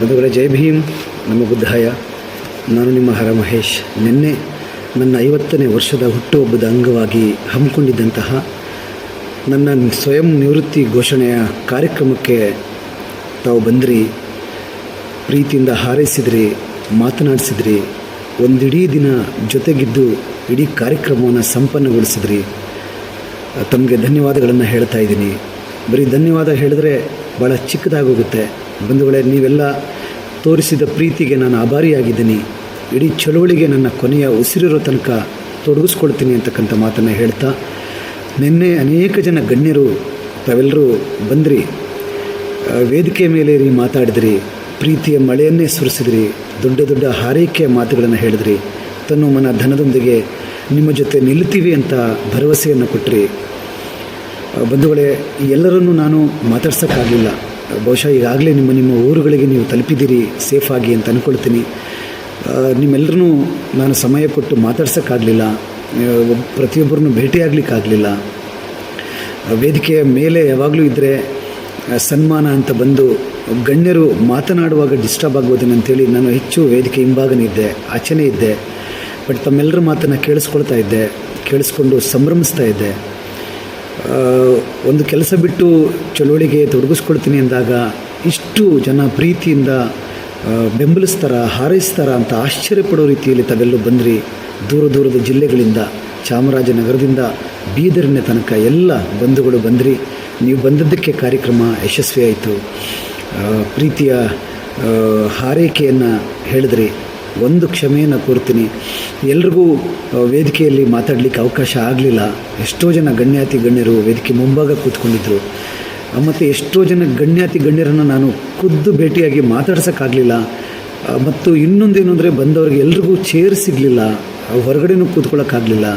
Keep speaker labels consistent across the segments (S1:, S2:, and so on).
S1: ಬಂಧುಗಳೇ ಜೈ ಭೀಮ್. ನಮ್ಮ ಬುದ್ಧಾಯ, ನಾನು ನಿಮ್ಮ ಹರ ಮಹೇಶ್. ನಿನ್ನೆ ನನ್ನ ಐವತ್ತನೇ ವರ್ಷದ ಹುಟ್ಟುಹಬ್ಬದ ಅಂಗವಾಗಿ ಹಮ್ಮಿಕೊಂಡಿದ್ದಂತಹ ನನ್ನ ಸ್ವಯಂ ನಿವೃತ್ತಿ ಘೋಷಣೆಯ ಕಾರ್ಯಕ್ರಮಕ್ಕೆ ತಾವು ಬಂದಿರಿ, ಪ್ರೀತಿಯಿಂದ ಹಾರೈಸಿದ್ರಿ, ಮಾತನಾಡಿಸಿದ್ರಿ, ಒಂದಿಡೀ ದಿನ ಜೊತೆಗಿದ್ದು ಇಡೀ ಕಾರ್ಯಕ್ರಮವನ್ನು ಸಂಪನ್ನಗೊಳಿಸಿದ್ರಿ. ತಮಗೆ ಧನ್ಯವಾದಗಳನ್ನು ಹೇಳ್ತಾ ಇದ್ದೀನಿ. ಬರೀ ಧನ್ಯವಾದ ಹೇಳಿದ್ರೆ ಭಾಳ ಚಿಕ್ಕದಾಗೋಗುತ್ತೆ. ಬಂಧುಗಳೇ, ನೀವೆಲ್ಲ ತೋರಿಸಿದ ಪ್ರೀತಿಗೆ ನಾನು ಆಭಾರಿಯಾಗಿದ್ದೀನಿ. ಇಡೀ ಚಳುವಳಿಗೆ ನನ್ನ ಕೊನೆಯ ಉಸಿರಿರೋ ತನಕ ತೊಡಗಿಸ್ಕೊಳ್ತೀನಿ ಅಂತಕ್ಕಂಥ ಮಾತನ್ನು ಹೇಳ್ತಾ, ನಿನ್ನೆ ಅನೇಕ ಜನ ಗಣ್ಯರು, ತಾವೆಲ್ಲರೂ ಬಂದ್ರಿ. ವೇದಿಕೆ ಮೇಲೆ ರೀ ಮಾತಾಡಿದ್ರಿ, ಪ್ರೀತಿಯ ಮಳೆಯನ್ನೇ ಸುರಿಸಿದ್ರಿ, ದೊಡ್ಡ ದೊಡ್ಡ ಹಾರೈಕೆಯ ಮಾತುಗಳನ್ನು ಹೇಳಿದ್ರಿ. ತನ್ನ ಮನ ಧನದೊಂದಿಗೆ ನಿಮ್ಮ ಜೊತೆ ನಿಲ್ಲುತ್ತೀವಿ ಅಂತ ಭರವಸೆಯನ್ನು ಕೊಟ್ಟ್ರಿ ಬಂಧುಗಳೇ, ಎಲ್ಲರನ್ನೂ ನಾನು ಮಾತಾಡ್ಸೋಕ್ಕಾಗಲಿಲ್ಲ. ಬಹುಶಃ ಈಗಾಗಲೇ ನಿಮ್ಮ ನಿಮ್ಮ ಊರುಗಳಿಗೆ ನೀವು ತಲುಪಿದ್ದೀರಿ ಸೇಫಾಗಿ ಅಂತ ಅಂದ್ಕೊಳ್ತೀನಿ ನಿಮ್ಮೆಲ್ಲರೂ ನಾನು ಸಮಯ ಕೊಟ್ಟು ಮಾತಾಡ್ಸೋಕ್ಕಾಗಲಿಲ್ಲ ಪ್ರತಿಯೊಬ್ಬರನ್ನು ಭೇಟಿಯಾಗಲಿಕ್ಕಾಗಲಿಲ್ಲ. ವೇದಿಕೆಯ ಮೇಲೆ ಯಾವಾಗಲೂ ಇದ್ದರೆ ಸನ್ಮಾನ ಅಂತ ಬಂದು ಗಣ್ಯರು ಮಾತನಾಡುವಾಗ ಡಿಸ್ಟರ್ಬ್ ಆಗ್ಬೋದೇನೋ ಅಂತೇಳಿ ನಾನು ಹೆಚ್ಚು ವೇದಿಕೆ ಹಿಂಭಾಗನೇ ಇದ್ದೆ, ಆಚೆನೇ ಇದ್ದೆ. ಬಟ್ ತಮ್ಮೆಲ್ಲರ ಮಾತನ್ನು ಕೇಳಿಸ್ಕೊಳ್ತಾ ಇದ್ದೆ, ಕೇಳಿಸ್ಕೊಂಡು ಸಂಭ್ರಮಿಸ್ತಾ ಇದ್ದೆ. ಒಂದು ಕೆಲಸ ಬಿಟ್ಟು ಚಳುವಳಿಗೆ ತೊಡಗಿಸ್ಕೊಳ್ತೀನಿ ಅಂದಾಗ ಇಷ್ಟು ಜನ ಪ್ರೀತಿಯಿಂದ ಬೆಂಬಲಿಸ್ತಾರ, ಹಾರೈಸ್ತಾರ ಅಂತ ಆಶ್ಚರ್ಯಪಡೋ ರೀತಿಯಲ್ಲಿ ತಾವೆಲ್ಲೂ ಬಂದ್ರಿ. ದೂರ ದೂರದ ಜಿಲ್ಲೆಗಳಿಂದ, ಚಾಮರಾಜನಗರದಿಂದ, ಬೀದರಿನ ತನಕ ಎಲ್ಲ ಬಂಧುಗಳು ಬಂದ್ರಿ. ನೀವು ಬಂದದ್ದಕ್ಕೆ ಕಾರ್ಯಕ್ರಮ ಯಶಸ್ವಿಯಾಯಿತು. ಪ್ರೀತಿಯ ಹಾರೈಕೆಯನ್ನು ಹೇಳಿದ್ರಿ. ಒಂದು ಕ್ಷಮೆಯನ್ನು ಕೋರ್ತೀನಿ. ಎಲ್ರಿಗೂ ವೇದಿಕೆಯಲ್ಲಿ ಮಾತಾಡಲಿಕ್ಕೆ ಅವಕಾಶ ಆಗಲಿಲ್ಲ. ಎಷ್ಟೋ ಜನ ಗಣ್ಯಾತಿ ಗಣ್ಯರು ವೇದಿಕೆ ಮುಂಭಾಗ ಕೂತ್ಕೊಂಡಿದ್ದರು ಮತ್ತು ಎಷ್ಟೋ ಜನ ಗಣ್ಯಾತಿ ಗಣ್ಯರನ್ನು ನಾನು ಖುದ್ದು ಭೇಟಿಯಾಗಿ ಮಾತಾಡ್ಸೋಕ್ಕಾಗಲಿಲ್ಲ. ಮತ್ತು ಇನ್ನೊಂದೇನು ಅಂದರೆ ಬಂದವ್ರಿಗೆ ಎಲ್ರಿಗೂ ಚೇರ್ ಸಿಗಲಿಲ್ಲ. ಹೊರಗಡೆನೂ ಕೂತ್ಕೊಳ್ಳೋಕ್ಕಾಗಲಿಲ್ಲ.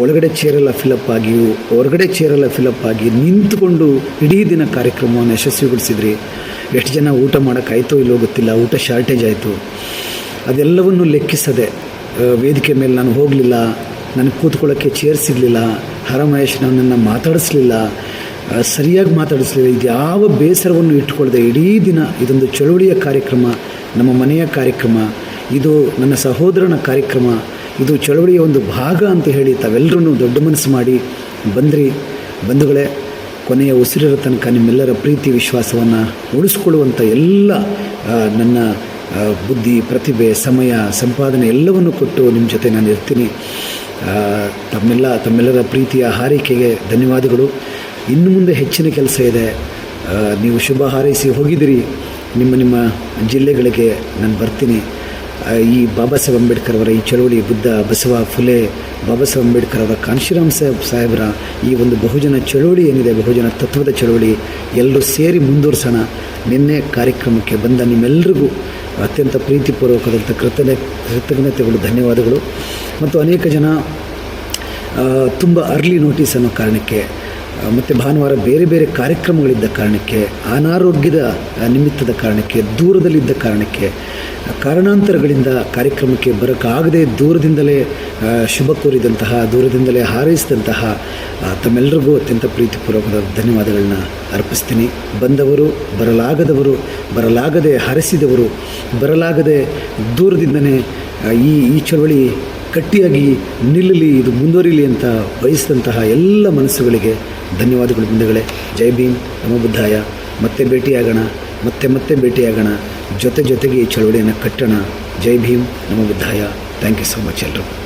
S1: ಒಳಗಡೆ ಚೇರೆಲ್ಲ ಫಿಲಪ್ ಆಗಿ ಹೊರಗಡೆ ಚೇರೆಲ್ಲ ಫಿಲಪ್ ಆಗಿ ನಿಂತುಕೊಂಡು ಇಡೀ ದಿನ ಕಾರ್ಯಕ್ರಮವನ್ನು ಯಶಸ್ವಿಗೊಳಿಸಿದ್ರಿ. ಎಷ್ಟು ಜನ ಊಟ ಮಾಡೋಕ್ಕಾಯ್ತೋ ಇಲ್ಲೋ ಗೊತ್ತಿಲ್ಲ, ಊಟ ಶಾರ್ಟೇಜ್ ಆಯಿತು. ಅದೆಲ್ಲವನ್ನು ಲೆಕ್ಕಿಸದೆ ವೇದಿಕೆ ಮೇಲೆ ನಾನು ಹೋಗಲಿಲ್ಲ ನನಗೆ ಕೂತ್ಕೊಳ್ಳೋಕ್ಕೆ ಚೇರ್ ಸಿಗಲಿಲ್ಲ, ಹರಮಹೇಶ್ ನನ್ನನ್ನು ಮಾತಾಡಿಸ್ಲಿಲ್ಲ ಸರಿಯಾಗಿ ಮಾತಾಡಿಸ್ಲಿಲ್ಲ, ಇದು ಯಾವ ಬೇಸರವನ್ನು ಇಟ್ಕೊಳ್ಳದೆ ಇಡೀ ದಿನ ಇದೊಂದು ಚಳುವಳಿಯ ಕಾರ್ಯಕ್ರಮ, ನಮ್ಮ ಮನೆಯ ಕಾರ್ಯಕ್ರಮ, ಇದು ನನ್ನ ಸಹೋದರನ ಕಾರ್ಯಕ್ರಮ, ಇದು ಚಳುವಳಿಯ ಒಂದು ಭಾಗ ಅಂತ ಹೇಳಿ ತಾವೆಲ್ಲರೂ ದೊಡ್ಡ ಮನಸ್ಸು ಮಾಡಿ ಬಂದ್ರಿ. ಬಂಧುಗಳೇ, ಕೊನೆಯ ಉಸಿರಿರೋ ತನಕ ನಿಮ್ಮೆಲ್ಲರ ಪ್ರೀತಿ ವಿಶ್ವಾಸವನ್ನು ಉಳಿಸ್ಕೊಳ್ಳುವಂಥ ಎಲ್ಲ ನನ್ನ ಬುದ್ಧಿ, ಪ್ರತಿಭೆ, ಸಮಯ, ಸಂಪಾದನೆ ಎಲ್ಲವನ್ನು ಕೊಟ್ಟು ನಿಮ್ಮ ಜೊತೆ ನಾನು ಇರ್ತೀನಿ. ತಮ್ಮೆಲ್ಲ, ತಮ್ಮೆಲ್ಲರ ಪ್ರೀತಿಯ ಹಾರೈಕೆಗೆ ಧನ್ಯವಾದಗಳು. ಇನ್ನು ಮುಂದೆ ಹೆಚ್ಚಿನ ಕೆಲಸ ಇದೆ. ನೀವು ಶುಭ ಹಾರೈಸಿ ಹೋಗಿದ್ದೀರಿ. ನಿಮ್ಮ ನಿಮ್ಮ ಜಿಲ್ಲೆಗಳಿಗೆ ನಾನು ಬರ್ತೀನಿ. ಈ ಬಾಬಾ ಸಾಹೇಬ್ ಅಂಬೇಡ್ಕರ್ ಅವರ ಈ ಚಳವಳಿ ಬುದ್ಧ ಬಸವ ಫುಲೆ ಬಾಬಾ ಸಾಹೇಬ್ ಅಂಬೇಡ್ಕರ್ ಅವರ ಕಾನ್ಶಿರಾಮ್ ಸಾಹೇಬ್ ಸಾಹೇಬರ ಈ ಒಂದು ಬಹುಜನ ಚಳವಳಿ ಏನಿದೆ, ಬಹುಜನ ತತ್ವದ ಚಳವಳಿ, ಎಲ್ಲರೂ ಸೇರಿ ಮುಂದುವರ್ಸೋಣ. ನಿನ್ನೆ ಕಾರ್ಯಕ್ರಮಕ್ಕೆ ಬಂದ ನಿಮ್ಮೆಲ್ಲರಿಗೂ ಅತ್ಯಂತ ಪ್ರೀತಿಪೂರ್ವಕದಂಥ ಕೃತಜ್ಞ, ಕೃತಜ್ಞತೆಗಳು, ಧನ್ಯವಾದಗಳು. ಮತ್ತು ಅನೇಕ ಜನ ತುಂಬ ಅರ್ಲಿ ನೋಟಿಸ್ ಅನ್ನೋ ಕಾರಣಕ್ಕೆ ಮತ್ತು ಭಾನುವಾರ ಬೇರೆ ಬೇರೆ ಕಾರ್ಯಕ್ರಮಗಳಿದ್ದ ಕಾರಣಕ್ಕೆ, ಅನಾರೋಗ್ಯದ ನಿಮಿತ್ತದ ಕಾರಣಕ್ಕೆ, ದೂರದಲ್ಲಿದ್ದ ಕಾರಣಕ್ಕೆ ಕಾರಣಾಂತರಗಳಿಂದ ಕಾರ್ಯಕ್ರಮಕ್ಕೆ ಬರೋಕ್ಕಾಗದೆ ದೂರದಿಂದಲೇ ಶುಭ ಕೋರಿದಂತಹ, ದೂರದಿಂದಲೇ ಹಾರೈಸಿದಂತಹ ತಮ್ಮೆಲ್ಲರಿಗೂ ಅತ್ಯಂತ ಪ್ರೀತಿಪೂರ್ವಕದ ಧನ್ಯವಾದಗಳನ್ನ ಅರ್ಪಿಸ್ತೀನಿ. ಬಂದವರು, ಬರಲಾಗದವರು, ಬರಲಾಗದೆ ಹರಸಿದವರು, ಬರಲಾಗದೆ ದೂರದಿಂದನೇ ಈ ಈ ಚಳವಳಿ ಗಟ್ಟಿಯಾಗಿ ನಿಲ್ಲಲಿ, ಇದು ಮುಂದುವರಿಲಿ ಅಂತ ಬಯಸಿದಂತಹ ಎಲ್ಲ ಮನಸ್ಸುಗಳಿಗೆ ಧನ್ಯವಾದಗಳು ಬಂಧುಗಳೇ. ಜೈ ಭೀಮ್, ನಮ ಬುದ್ಧಾಯ. ಮತ್ತೆ ಭೇಟಿಯಾಗೋಣ, ಮತ್ತೆ ಮತ್ತೆ ಭೇಟಿಯಾಗೋಣ. ಜೊತೆ ಜೊತೆಗೆ ಈ ಚಳವಳಿಯನ್ನು ಕಟ್ಟೋಣ. ಜೈ ಭೀಮ್, ನಮ ಬುದ್ಧಾಯ. ಥ್ಯಾಂಕ್ ಯು ಸೊ ಮಚ್ ಎಲ್ಲರೂ